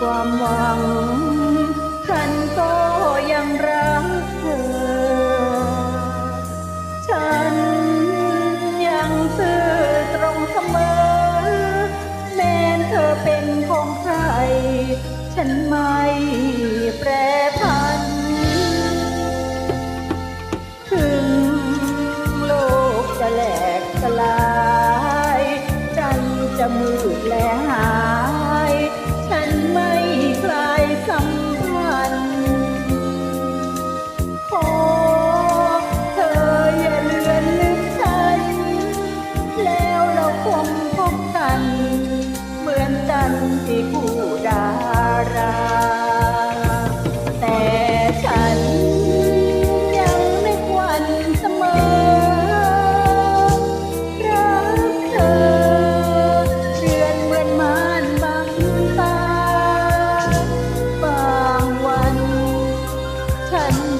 ความหวัง ฉันก็ยังรักเธอ ฉันยังซื่อตรงเสมอ แม้เธอเป็นของใคร ฉันไม่แปรผัน ถึงโลกจะแหลกสลาย ใจจะมืดและ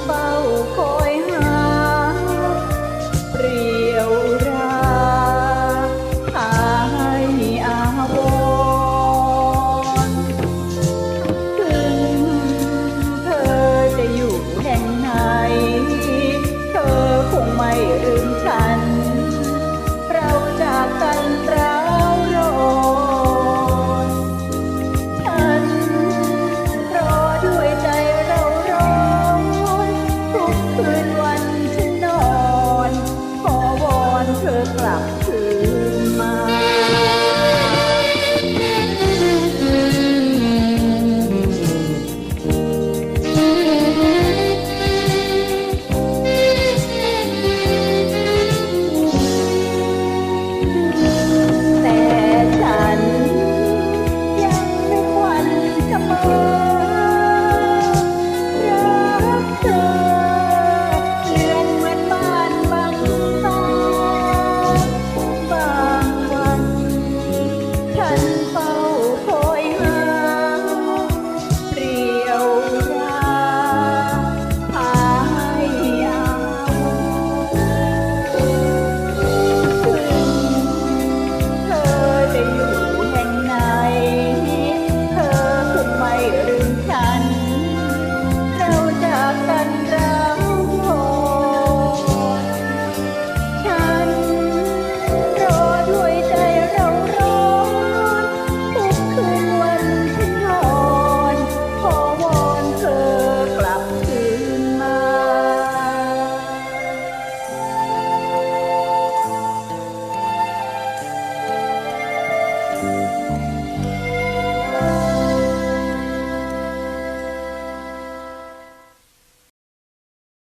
เฝ้าคอ 是吧。